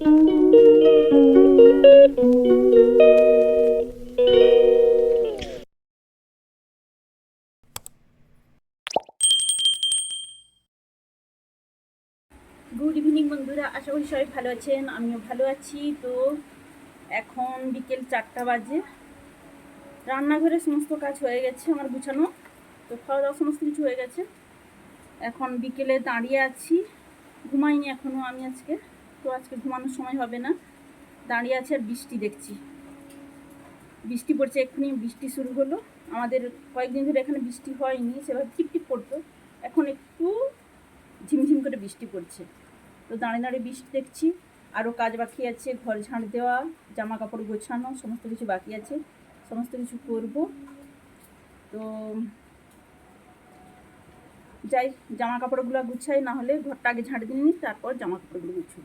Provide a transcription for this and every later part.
Good evening বন্ধুরা। আশা করি সবাই ভালো আছেন। আমিও ভালো আছি। তো এখন বিকেল চারটা বাজে। রান্নাঘরে সমস্ত কাজ হয়ে গেছে আমার গুছানো। তো খাওয়া দাওয়া সমস্ত কিছু হয়ে গেছে। এখন বিকেলে দাঁড়িয়ে আছি। ঘুমাইনি এখনও আমি আজকে। তো আজকে ঘুমানোর সময় হবে না। দাঁড়িয়ে আছে আর বৃষ্টি দেখছি। বৃষ্টি পড়ছে এক্ষুনি, বৃষ্টি শুরু হলো। আমাদের কয়েকদিন ধরে এখানে বৃষ্টি হয়নি, সেভাবে টিপটিপ পড়তো। এখন একটু ঝিমঝিম করে বৃষ্টি পড়ছে। তো দাঁড়িয়ে দাঁড়িয়ে বৃষ্টি দেখছি। আরও কাজ বাকি আছে, ঘর ঝাঁট দেওয়া জামা কাপড় গোছানো, সমস্ত কিছু বাকি আছে। সমস্ত কিছু করব। তো যাই জামা কাপড়গুলো গুছাই, না হলে ঘরটা আগে ঝাঁট দিয়ে নিই, তারপর জামা কাপড়গুলো গুছাই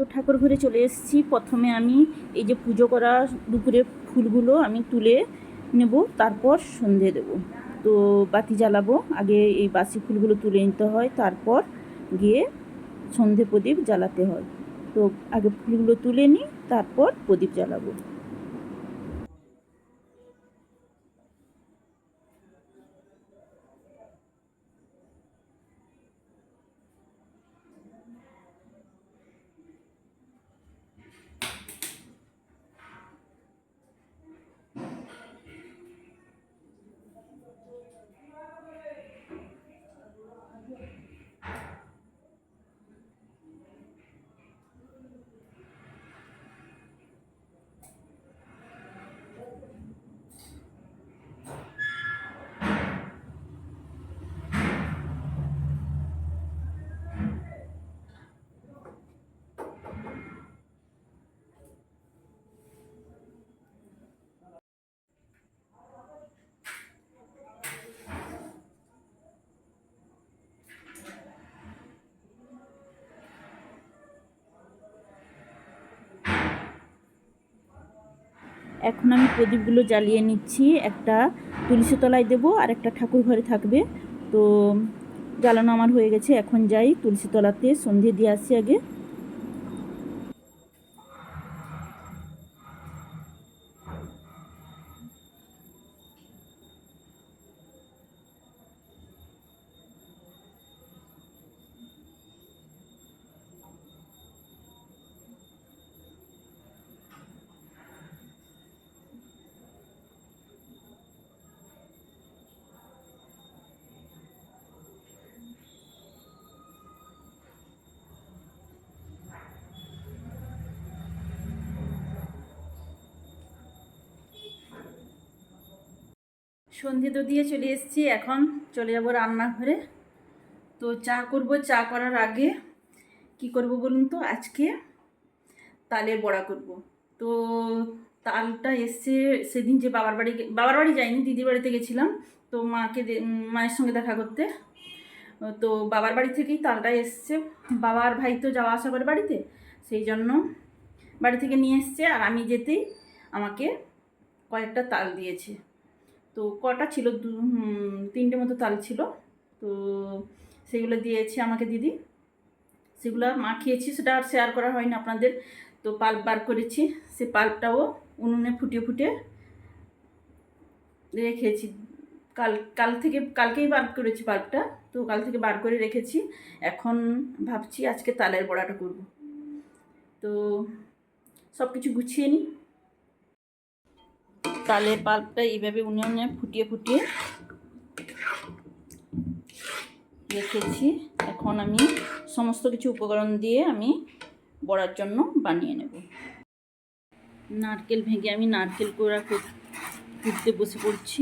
তো ঠাকুর ঘরে চলে এসেছি। প্রথমে আমি এই যে পুজো করা দুপুরে ফুলগুলো আমি তুলে নেব, তারপর সন্ধে দেব। তো বাতি জ্বালাবো, আগে এই বাসি ফুলগুলো তুলে নিতে হয়, তারপর গিয়ে সন্ধে প্রদীপ জ্বালাতে হয়। তো আগে ফুলগুলো তুলে নিই, তারপর প্রদীপ জ্বালাবো। এখন আমি প্রদীপগুলো জ্বালিয়ে নিচ্ছি। একটা তুলসী তলায় দেবো আর একটা ঠাকুর ঘরে থাকবে। তো জ্বালানো আমার হয়ে গেছে, এখন যাই তুলসী তলাতে। সন্ধে দিয়ে আসি আগে। সন্ধে তো দিয়ে চলে এসেছি, এখন চলে যাব রান্নাঘরে। তো চা করব, চা করার আগে কি করব বলুন তো? আজকে তালের বড়া করব। তো তালটা এসছে সেদিন যে বাবার বাড়ি বাবার বাড়ি যাইনি, দিদির বাড়িতে গেছিলাম। তো মাকে মায়ের সঙ্গে দেখা করতে। তো বাবার বাড়ি থেকেই তালটা এসছে। বাবার ভাই তো যাওয়া আসা করে বাড়িতে, সেই জন্য বাড়ি থেকে নিয়ে এসছে। আর আমি যেতেই আমাকে কয়েকটা তাল দিয়েছে। তো কটা ছিল? দু তিনটে মতো তাল ছিল। তো সেগুলো দিয়েছে আমাকে দিদি। সেগুলো মাখিয়েছি সেটা আর শেয়ার করা হয়নি আপনাদের। তো পাল্প বার করেছি, সে পাল্পটাও উনুনে ফুটিয়ে ফুটিয়ে রেখেছি। কাল কাল থেকে, কালকেই বার করেছি পাল্পটা। তো কাল থেকে বার করে রেখেছি। এখন ভাবছি আজকে তালের বড়াটা করব। তো সব কিছু গুছিয়ে নিই। তালের পাল্পটা এইভাবে উনে উনে ফুটিয়ে ফুটিয়ে রেখেছি। এখন আমি সমস্ত কিছু উপকরণ দিয়ে আমি বড়ার জন্য বানিয়ে নেব। নারকেল ভেঙে আমি নারকেল কোড়া কুটতে বসে পড়ছি।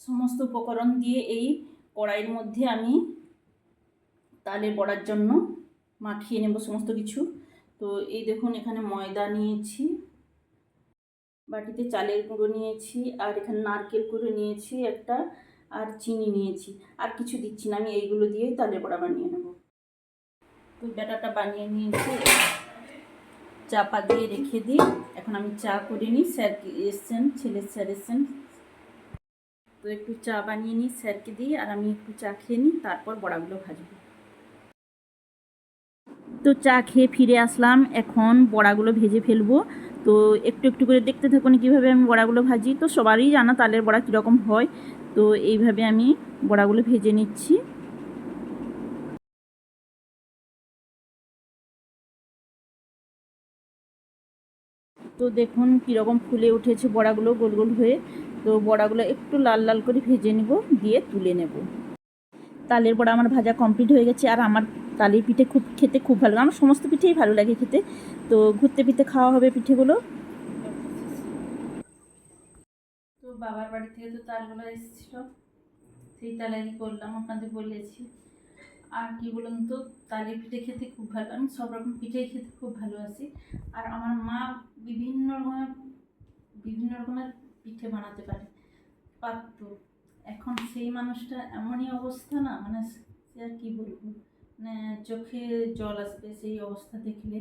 সমস্ত উপকরণ দিয়ে এই কড়াইয়ের মধ্যে আমি তালে বড়ার জন্য মাখিয়ে নেব সমস্ত কিছু। তো এই দেখুন, এখানে ময়দা নিয়েছি, বাটিতে চালের গুঁড়ো নিয়েছি, আর এখানে নারকেল গুঁড়ো নিয়েছি একটা, আর চিনি নিয়েছি। আর কিছু দিচ্ছি না, আমি এইগুলো দিয়েই তালের বড়া বানিয়ে নেব। তো ব্যাটারটা বানিয়ে নিয়েছি, চাপা দিয়ে রেখে দিই। এখন আমি চা করে নিই, স্যার এসছেন, ছেলের স্যার এসছেন। তো একটু চা বানিয়ে নিই, স্যারকে দিই, আর আমি একটু চা খেয়ে নিই, তারপর বড়াগুলো ভাজবো। তো চা খেয়ে ফিরে আসলাম। এখন বড়াগুলো ভেজে ফেলব। তো একটু একটু করে দেখতে থাকুন কীভাবে আমি বড়াগুলো ভাজি। তো সবারই জানা তালের বড়া কীরকম হয়। তো এইভাবে আমি বড়াগুলো ভেজে নিচ্ছি। তো দেখুন কীরকম ফুলে উঠেছে বড়াগুলো গোল গোল হয়ে। তো বড়াগুলো একটু লাল লাল করে ভেজে নেব, দিয়ে তুলে নেব। তালের বড়া আমার ভাজা কমপ্লিট হয়ে গেছে আর আমার তালের পিঠে খুব, খেতে খুব ভালো আমার সমস্ত পিঠেই ভালো লাগে খেতে। তো ঘুরতে ফিরতে খাওয়া হবে পিঠেগুলো। তো বাবার বাড়ি থেকে তো তালগুলো এসেছিল। সেই তালারি করলাম, আপনাদের বলেছি। আর কি বলুন তো, তালের পিঠে খেতে খুব ভালো, আমি সব রকম পিঠেই খেতে খুব ভালোবাসি। আর আমার মা বিভিন্ন রকমের বিভিন্ন রকমের পিঠে বানাতে পারে। পারতো। এখন সেই মানুষটা এমনই অবস্থা না মানে সে আর কী বলব। চোখে জল আসবে সেই অবস্থা দেখলে।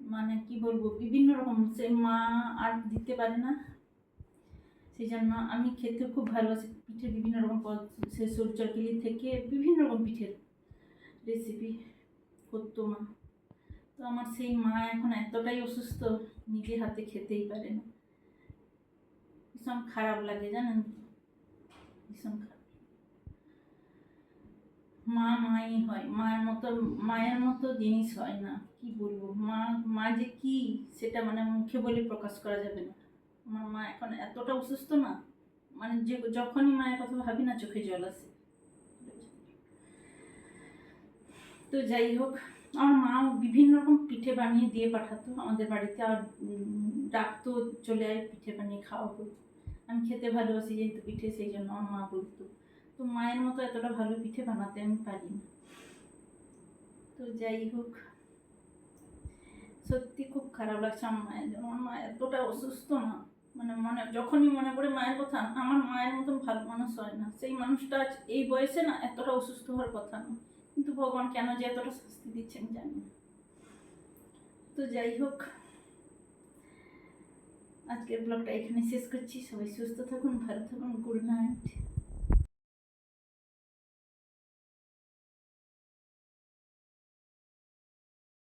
মানে কি বলব, বিভিন্ন রকম। সে মা আর দিতে পারে না। সেই জন্য আমি খেতে খুব ভালোবাসি পিঠে বিভিন্ন রকম সে সরচরকিলি থেকে বিভিন্ন রকম পিঠের রেসিপি করতো মা। তো আমার সেই মা এখন এতটাই অসুস্থ, নিজে হাতে খেতেই পারে না। ভীষণ খারাপ লাগে জানেন? ভীষণ খারাপ। মা মাই হয়, মায়ের মতো মায়ের মতো জিনিস হয় না, কি বলব? মা মা যে কি, সেটা মানে মুখে বলে প্রকাশ করা যাবে না। আমার মা এখন এতটা অসুস্থ না মানে যে, যখনই মায়ের কথা ভাবি না, চোখে জল আসে। তো যাই হোক, আমার মা বিভিন্ন রকম পিঠে বানিয়ে দিয়ে পাঠাতো। আমাদের বাড়িতে আর ডাকতো, চলে আয়, পিঠে বানিয়ে খাওয়াবো। আমি খেতে ভালোবাসি যেহেতু পিঠে, সেই জন্য আমার মা বলতো তো মায়ের মতো এতটা ভালো পিঠে বানাতে আমি পারি না। তো যাই হোক, সত্যি খুব খারাপ লাগছে আমার মায়ের জন্য। আমার মা এতটা অসুস্থ না মানে মনে, যখনই মনে পড়ে মায়ের কথা, আমার মায়ের মতন ভালো মানুষ হয় না। সেই মানুষটা এই বয়সে না এতটা অসুস্থ হওয়ার কথা না। কিন্তু ভগবান কেন যে এতটা শাস্তি দিচ্ছেন জানি না। তো যাই হোক, আজকের ব্লগটা এখানে শেষ করছি। সবাই সুস্থ থাকুন, ভালো থাকুন, গুড নাইট।